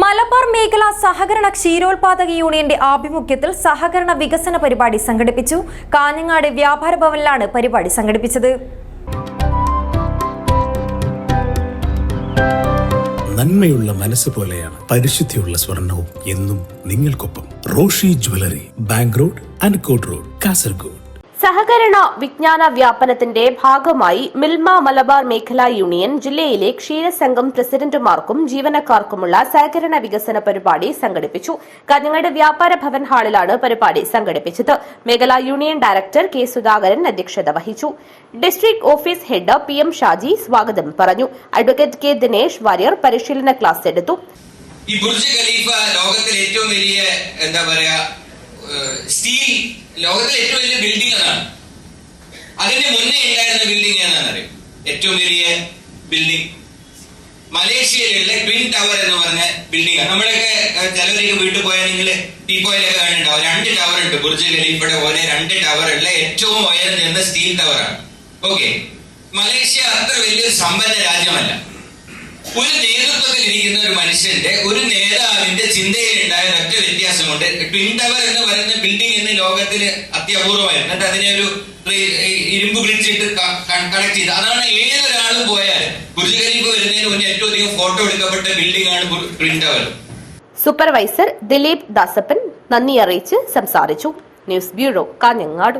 മലബാർ മേഖല സഹകരണ ക്ഷീരോത്പാദക യൂണിയന്റെ ആഭിമുഖ്യത്തിൽ സഹകരണ വികസന പരിപാടി സംഘടിപ്പിച്ചു. കാഞ്ഞങ്ങാട് വ്യാപാര ഭവനിലാണ് പരിപാടി സംഘടിപ്പിച്ചത്. നന്മയുള്ള മനസ്സ് പോലെയാണ് പരിശുദ്ധിയുള്ള സ്വർണവും എന്നും നിങ്ങൾക്കൊപ്പം Roshi jewellery bank road അൻകോട്ട് road Kasaragod. സഹകരണ വിജ്ഞാന വ്യാപനത്തിന്റെ ഭാഗമായി മിൽമ മലബാർ മേഖലാ യൂണിയൻ ജില്ലയിലെ ക്ഷീരസംഘം പ്രസിഡന്റുമാർക്കും ജീവനക്കാർക്കുമുള്ള സഹകരണ വികസന പരിപാടി സംഘടിപ്പിച്ചു. കാഞ്ഞങ്ങാട് വ്യാപാര ഭവൻ ഹാളിലാണ് പരിപാടി സംഘടിപ്പിച്ചത്. മേഖലാ യൂണിയൻ ഡയറക്ടർ കെ സുധാകരൻ അധ്യക്ഷത വഹിച്ചു. District office head P M Shaji സ്വാഗതം പറഞ്ഞു. അഡ്വക്കേറ്റ് കെ ദിനേഷ് വാര്യർ പരിശീലന ക്ലാസ് എടുത്തു. ഈ ബുർജ് ഖലീഫ ലോകത്തിലെ ഏറ്റവും വലിയ എന്താ പറയാ സ്റ്റീൽ ലോകത്തിലെ ഏറ്റവും വലിയ ബിൽഡിംഗ് അതാണ്. അതിന്റെ മുന്നേ ഉണ്ടായിരുന്ന ബിൽഡിംഗ് ഏതാണെന്ന് അറിയും? ഏറ്റവും വലിയ ബിൽഡിംഗ് മലേഷ്യയിലുള്ള ട്വിൻ ടവർ എന്ന് പറഞ്ഞ ബിൽഡിംഗ് ഏഹ്, ചിലവരൊക്കെ വീട്ടിൽ നിങ്ങൾ ടീപ്പോയിലൊക്കെ കണ്ടിട്ടുണ്ടാവും രണ്ട് ടവർ ഉണ്ട്. ബുർജ് ഖലീഫയുടെ പോലെ രണ്ട് ഉള്ള ഏറ്റവും ഉയർന്നിരുന്ന സ്റ്റീൽ ടവറാണ് ഓക്കെ മലേഷ്യ അത്ര വലിയ സമ്പന്ന രാജ്യമല്ല. ഒരു നേതൃത്വത്തിൽ ഇരിക്കുന്ന ഒരു മനുഷ്യന്റെ ഒരു നേതാവിന്റെ ചിന്തയിൽ ഉണ്ടായ ഒറ്റ വ്യത്യാസം കൊണ്ട് ട്വിൻ ടവർ എന്ന് പറയുന്ന ബിൽഡിംഗ് എന്ന് ലോകത്തിൽ അത്യപൂർവമായിരുന്നു എന്നിട്ട് അതിനെ ഒരു ഇരുമ്പ് ഇട്ട് കണക്ട് ചെയ്ത്. അതാണ് ഏതൊരാളും പോയാൽ ബുർജ് വരുന്നതിന് മുന്നേ ഏറ്റവും അധികം ഫോട്ടോ എടുക്കപ്പെട്ട ബിൽഡിംഗ് ആണ് twin tower supervisor Dileep Dasappan നന്ദി അറിയിച്ച് സംസാരിച്ചു. News bureau Kanhangad.